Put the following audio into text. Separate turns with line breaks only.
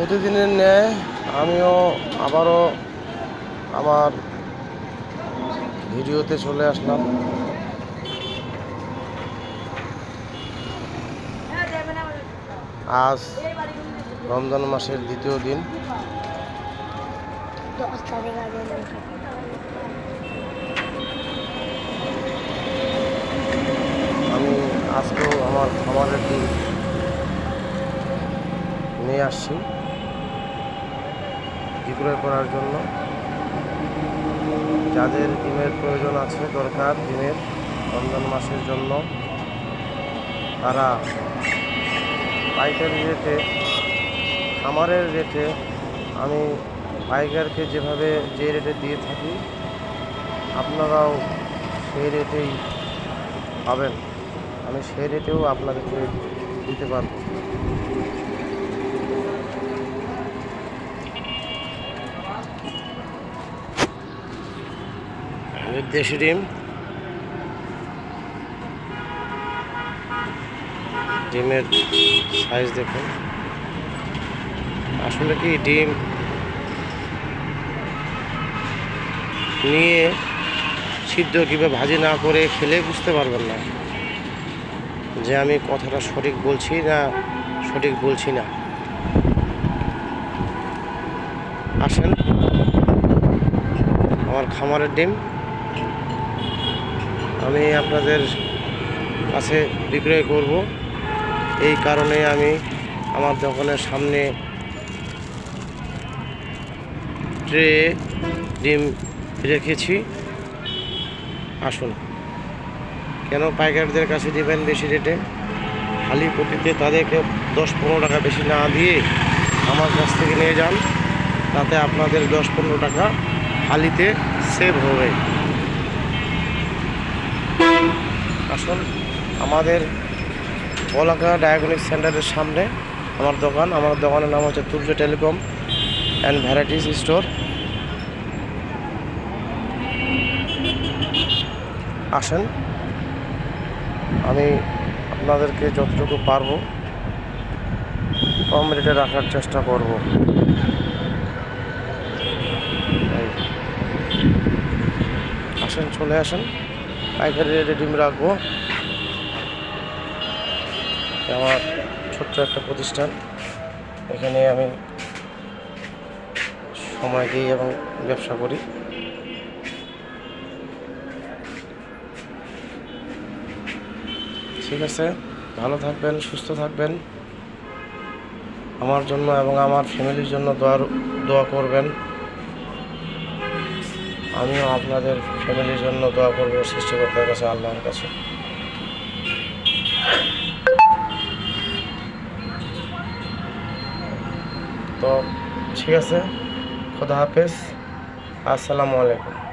প্রতিদিনের ন্যায় আমিও আবারও আমার ভিডিওতে চলে আসলাম। আজ রমজান মাসের দ্বিতীয় দিন। আমি আজকেও আমার খামারের দিন নিয়ে আসছি। বিক্রয় করার জন্য। যাদের ডিমের প্রয়োজন আছে, দরকার ডিমের রমজান মাসের জন্য, তারা পাইকারি রেটে, খামারের রেটে, আমি পাইকারকে যেভাবে যে রেটে দিয়ে থাকি, আপনারাও সেই রেটেই পাবেন। আমি সেই রেটেও আপনাদেরকে দিতে পারব। দেশি ডিম। ডিমের সাইজ দেখুন। আসলে কি ডিম নিয়ে সিদ্ধ কিংবা ভাজি না করে খেলে বুঝতে পারবেন না। যে আমি কথাটা সঠিক বলছি না সঠিক বলছি না। আসেন। আমার খামারের ডিম। আমি আপনাদের কাছে বিক্রয় করব। এই কারণে আমি আমার দোকানের সামনে ট্রে ডিম রেখেছি। আসুন। কেন পাইকারদের কাছে দেবেন বেশি রেটে? খালি প্রতিতে তাদেরকে দশ পনেরো টাকা বেশি না দিয়ে আমার কাছ থেকে নিয়ে যান। তাতে আপনাদের দশ পনেরো টাকা হালিতে সেভ হবে। আসুন আমাদের বলাকা ডায়াগনিক সেন্টারের সামনে আমার দোকান। আমার দোকানের নাম হচ্ছে Turya telecom and varieties store আসেন। আমি আপনাদেরকে যতটুকু পারব কম রেটে রাখার চেষ্টা করব। আসেন, চলে আসেন। পাইকারি রেটে ডিম রাখব। আমার ছোট্ট একটা প্রতিষ্ঠান। এখানে আমি সময় দিই এবং ব্যবসা করি। ঠিক আছে, ভালো থাকবেন, সুস্থ থাকবেন। আমার জন্য এবং আমার ফ্যামিলির জন্য দোয়ার দোয়া করবেন। আমিও আপনাদের ফ্যামিলির জন্য দোয়া করব সৃষ্টিকর্তার কাছে, আল্লাহর কাছে। তো ঠিক আছে, খোদা হাফেজ। আসসালামু আলাইকুম।